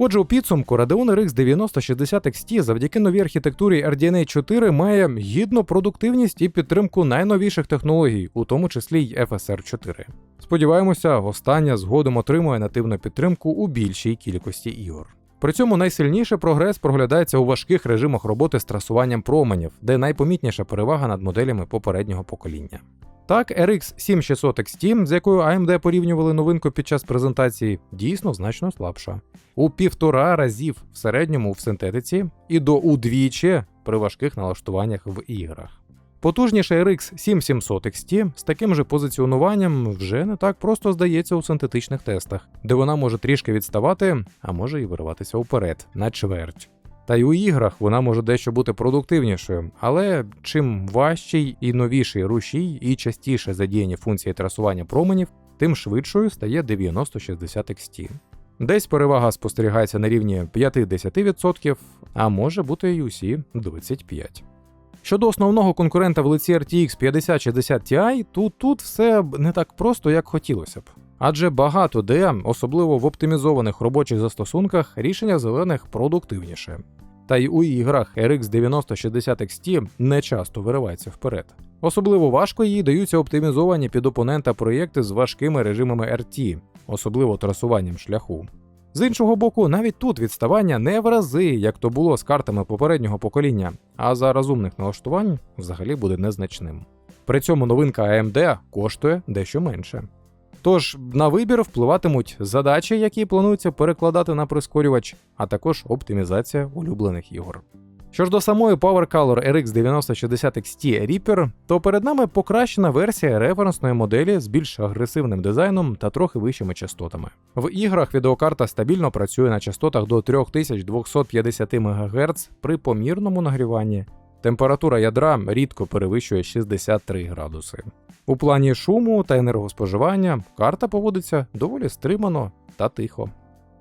Отже, у підсумку Radeon RX 9060 XT завдяки новій архітектурі RDNA 4 має гідну продуктивність і підтримку найновіших технологій, у тому числі й FSR 4. Сподіваємося, остання згодом отримує нативну підтримку у більшій кількості ігор. При цьому найсильніший прогрес проглядається у важких режимах роботи з трасуванням променів, де найпомітніша перевага над моделями попереднього покоління. Так, RX 7600 XT, з якою AMD порівнювали новинку під час презентації, дійсно значно слабша. У півтора разів в середньому в синтетиці і до удвічі при важких налаштуваннях в іграх. Потужніша RX 7700 XT з таким же позиціонуванням вже не так просто здається у синтетичних тестах, де вона може трішки відставати, а може і вириватися вперед на чверть. Та й у іграх вона може дещо бути продуктивнішою, але чим важчий і новіший рушій і частіше задіяні функції трасування променів, тим швидшою стає 9060 XT. Десь перевага спостерігається на рівні 5-10%, а може бути й усі 25%. Щодо основного конкурента в лиці RTX 5060 Ti, то тут все не так просто, як хотілося б. Адже багато де, особливо в оптимізованих робочих застосунках, рішення зелених продуктивніше. Та й у іграх RX 9060 XT не часто виривається вперед. Особливо важко їй даються оптимізовані під опонента проєкти з важкими режимами RT, особливо трасуванням шляху. З іншого боку, навіть тут відставання не в рази, як то було з картами попереднього покоління, а за розумних налаштувань взагалі буде незначним. При цьому новинка AMD коштує дещо менше. Тож на вибір впливатимуть задачі, які планується перекладати на прискорювач, а також оптимізація улюблених ігор. Що ж до самої Power Color RX 9060 XT Reaper, то перед нами покращена версія референсної моделі з більш агресивним дизайном та трохи вищими частотами. В іграх відеокарта стабільно працює на частотах до 3250 МГц при помірному нагріванні. Температура ядра рідко перевищує 63 градуси. У плані шуму та енергоспоживання карта поводиться доволі стримано та тихо.